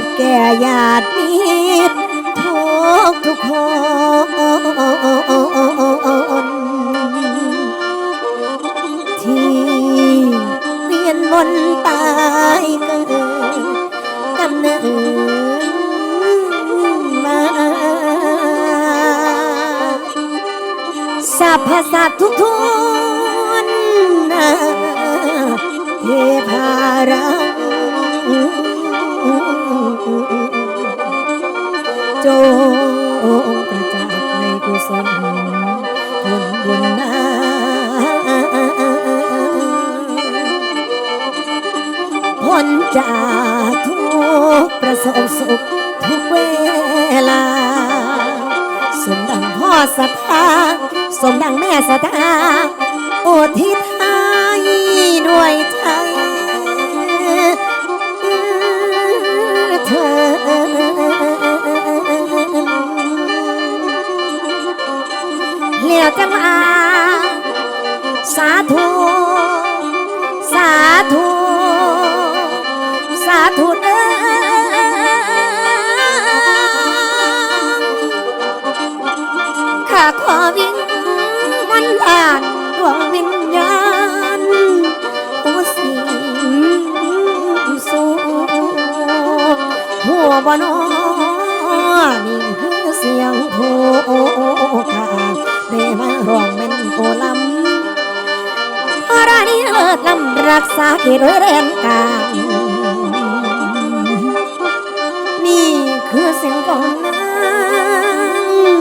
สำเร็จแก่ญาติมิตรทุกทุกคนที่เวียนวนตายเกิดกำเนิดมาสัพพสัตว์ทุกทุนนะเทพารัง จงประจักษ์ในกุศลผลบุญนาพ้นจากทุกประสบสุขทุกเวลา สมดังพ่อศรัทธาสมดังแม่ศรัทธาโอทิศ บ่นอนี่คือเสียงผู้ข้าได้มาร้องแม่นโอลำพรานี้เลิศลำรักษาเขตเรียนกางนี่คือเสียงของนาง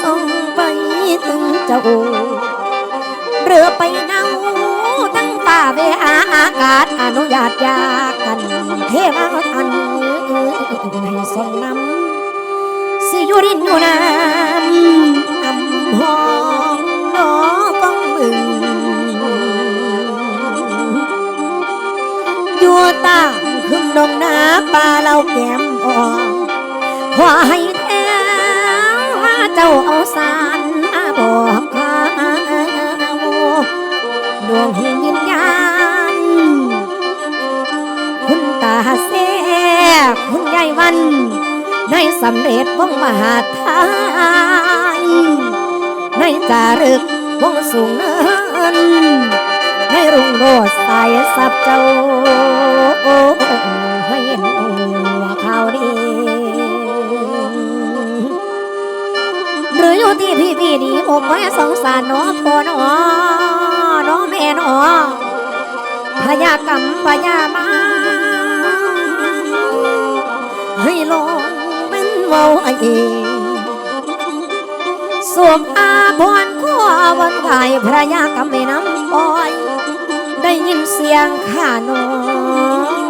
ส่งไปถึงเจ้าเรือไปเนาตั้งป่าเวหาอากาศอนุญาตยากันเทวทัน ให้ส่งน้ำสิอยู่รินอยู่น้ำอำหองน้อกองมึงอยู่ตาขึ้นดงนาป่าเราแก้มอ่อนขอให้แท้าเจ้าเอาสาร ในสำเร็จวงมหาทายในจารึกวงสูงเนินให้รุ่งโรจน์สายสับเจ้าให้ห็นว่าข่าดีหรืออยู่ที่พี่พี่ดีอกไว้สงสารน้องพ่อน้อน้องแม่น้อพยากรรมพยามา ให้ลงเป็นเว้าไอเองสวมอาพรข้อวันไหวพระยากรรมไม่น้ำปล่อย ได้ยินเสียงข้าน้อย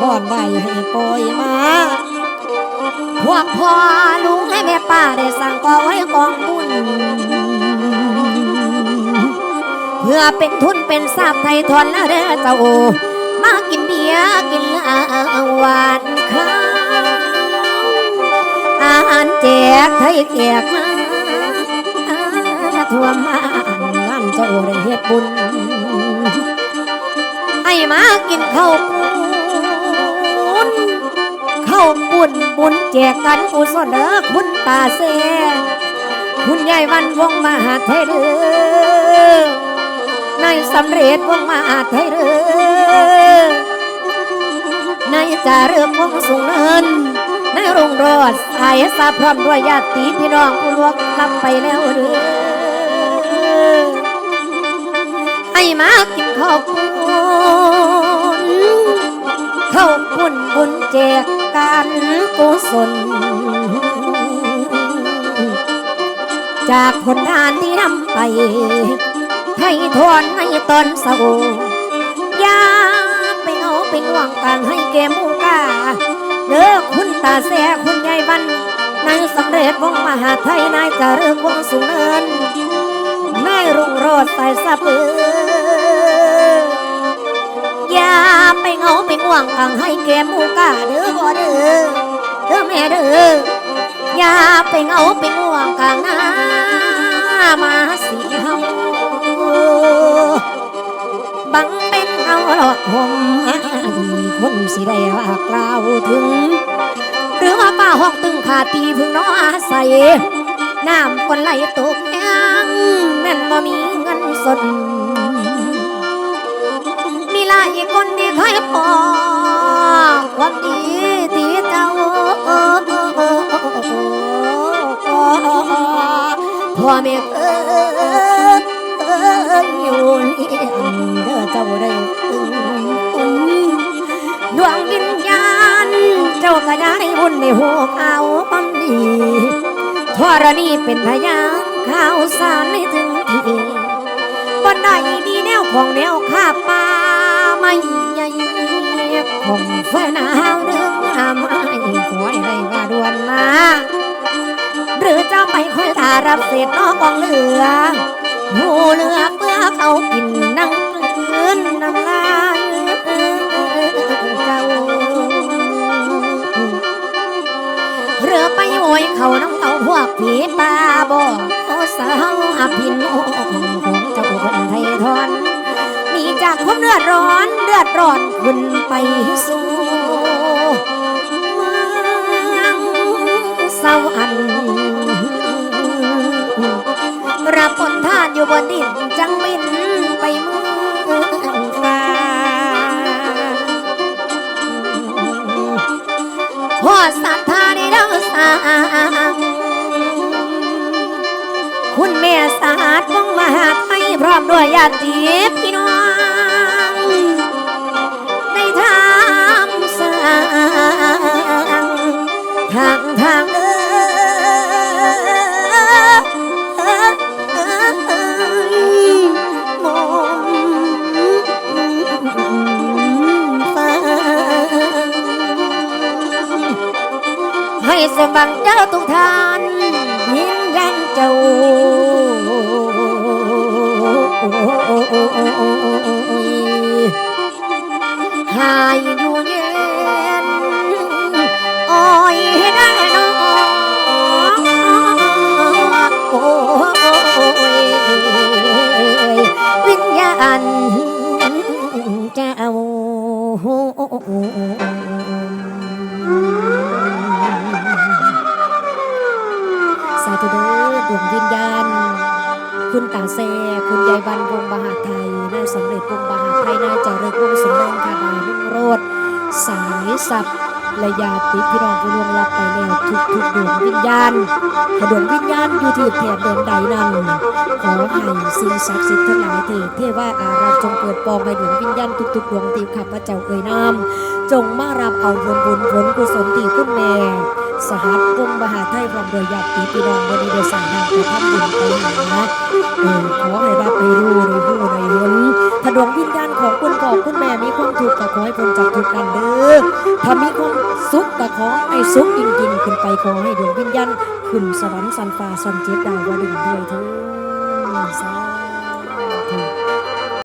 บอนใบให้ปล่อยมาพวกพ่อลุงให้แม่ป้าได้สั่งกอไว้กองบุญเพื่อเป็นทุนเป็นทรัพย์ไทยทอนแล้วเด้อเจ้ามากิน ยร์กินเหล้าหวานข้าวอาหารแจกไทยแขกมาทั่วมานงานเจ้าได้เฮ็ดบุญให้มากินข้าวปุ้นข้าวปุ้นบุญแจกกันอุศนเด้อคุณตาเสคุณยายวันวงมหาไทเด้อในสำเร็จวงมาไทยเรือ ในจาเรือวงสูงเนินในรุ่งโรอดสายสาพร้อมด้วยญาติพี่น้องผู้ลวกลับไปแล้วเรือให้มากินข้าวปุ้นข้าวปุ้นบุญแจกกันกุศลจากผลทานที่นำไปให้ทวนในตอนเศร้ายา ไปเอาไปง่วงกันให้แกมูกาเด้อคุณตาแสคุณยายวันนายสำเร็จวงมหาไทยนายจะเริ่มวงสูงเนินในยรุ่งโรดใส่สะเปืออย่าไปเงาไปง่วงกังให้แกมูกาเด้อบ่เด้อเด้อแม่เด้ออย่าไปเงาไปง่วงกังหน้ามาสีเฮาบังเป หลอกหมคนสิได้ว่ากล่าวถึง หรือว่าป้าห้องตึงขาตีพึ่งน้ออาศัยน้ำคนไหลตกยังแม่นบ่มีเงินสดมีลายคนที่เคยพอความดีที่เจ้าพ่อแม่เอ้ยอยู่เลี้ยง จ้าได้ดวงวิญญาณเจ้าก็ได้บุญในหัวเขาความดีทวรณีเป็นพยานข่าวสารในถึงทีบนได้ดีแนวของแนวข้าป่าไม่ใหญ่ของเฟนาวเรื่องหาไม่ขอให้ได้ว่าดวนมาหรือจะไปคอยทารับเศษนอกกองเหลือหูเลือเพื่อเขากินนั่ง นน้ำลายเจ้าเรือไปโอยเขาน้ำเอาพวกผีตาบอโอสาวอภินโอของเจ้าคนไทยทอนหนีจากความเดือดร้อนเดือดร้อนขึ้นไปสู่เมืองสวรรค์รับผลทานอยู่บนดินจังบินาติพี่น้องได้ทำสร้างทางทางเอ้ยมองฟ้าให้สมบังเจ้าทุกทานยินยันเจ้า คุณตาแซคุณยายบันวงบาหาไทยนายสำเร็จวงบาหาไทยนายเจริญวงสมนันท์ค่ะนายรุ่งโรดสายสับและญาติพี่น้องผู้ล่วงลับไปแล้วทุกทุกดวงวิญญาณถ้าดวงวิญญาณอยู่ที่แถบแดนใดนั้นขอให้สิ่งศักดิ์สิทธิ์ทั้งหลายเถิดเทว่าอารามจงเปิดปองให้ดวงวิญญาณทุกๆดวงตีข้าพเจ้าเอ่ยนามจงมารับเอาผลบุญผลกุศลที่คุณแม่ สหัสวงมหาไทยพร้อมโดยญาติพี่น้องวันนี้ได้สั่งนำไปทำบุญไปหาเออขอให้รับให้รู้ในผู้ในเห็นถ้าดวงวิญญาณของคุณพ่อคุณแม่มีความทุกข์ก็ขอให้พ้นจากทุกข์นั้นเด้อถ้ามีความสุขก็ขอให้สุขยิ่งยิ่งขึ้นไปขอให้ดวงวิญญาณขึ้นสวรรค์สันฟ้าสันเจ็ดดาวว่าดึงด้วยเถิดสา